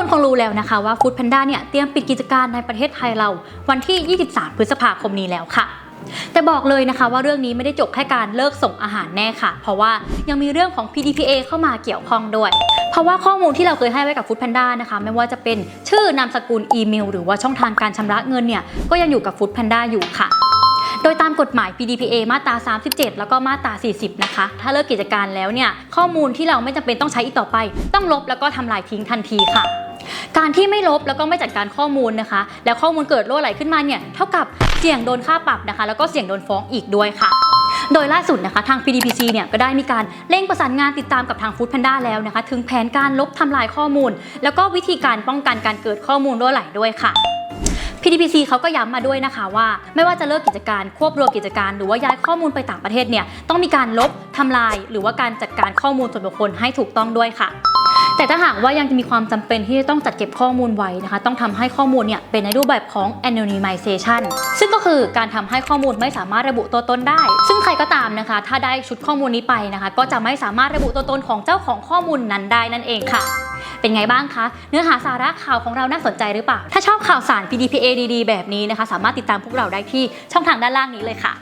คนคงรู้แล้วนะคะว่า Food Panda เนี่ยเตรียมปิดกิจการในประเทศไทยเราวันที่ 23 พฤษภาคมนี้แล้วค่ะแต่บอกเลยนะคะว่าเรื่องนี้ไม่ได้จบแค่การเลิกส่งอาหารแน่ค่ะ เพราะว่ายังมีเรื่องของ PDPA เข้ามาเกี่ยวข้องด้วย เพราะว่าข้อมูลที่เราเคยให้ไว้กับ Food Panda นะคะ ไม่ว่าจะเป็นชื่อนามสกุลอีเมล หรือว่าช่องทางการชำระเงินเนี่ยก็ยังอยู่กับ Food Panda อยู่ค่ะ โดยตามกฎหมาย PDPA มาตรา 37 แล้วก็มาตรา 40 นะคะ ถ้าเลิกกิจการแล้วเนี่ยข้อมูลที่เราไม่จำเป็นต้องใช้อีกต่อไป ต้องลบแล้วก็ทำลายทิ้งทันทีค่ะ การที่ไม่ลบแล้วก็ไม่จัดการข้อมูลนะคะ แล้วข้อมูลเกิดรั่วไหลขึ้นมาเนี่ยเท่ากับเสี่ยงโดนค่าปรับนะคะ แล้วก็เสี่ยงโดนฟ้องอีกด้วยค่ะโดยล่าสุดนะคะทาง PDPC เนี่ยก็ได้มีการเร่งประสานงานติดตามกับทาง Food Panda แล้วนะคะ ถึงแผนการลบทำลายข้อมูล แล้วก็วิธีการป้องกันการเกิดข้อมูลรั่วไหลด้วยค่ะ PDPC เขาก็ย้ำมาด้วยนะคะว่า ไม่ว่าจะเลิกกิจการควบรวมกิจการหรือว่าย้ายข้อมูลไปต่างประเทศเนี่ยต้องมีการลบทำลาย หรือว่าการจัดการข้อมูลส่วนบุคคลให้ถูกต้องด้วยค่ะ แต่ถ้าหากว่ายังจะมีความจำเป็นที่จะต้องจัดเก็บข้อมูลไว้นะคะ ต้องทำให้ข้อมูลเนี่ยเป็นในรูปแบบของ anonymization ซึ่งก็คือการทำให้ข้อมูลไม่สามารถระบุตัวตนได้ ซึ่งใครก็ตามนะคะ ถ้าได้ชุดข้อมูลนี้ไปนะคะ ก็จะไม่สามารถระบุตัวตนของเจ้าของข้อมูลนั้นได้นั่นเองค่ะ เป็นไงบ้างคะ เนื้อหาสาระข่าวของเราน่าสนใจหรือเปล่า ถ้าชอบข่าวสาร PDPA ดีๆแบบนี้นะคะ สามารถติดตามพวกเราได้ที่ช่องทางด้านล่างนี้เลยค่ะ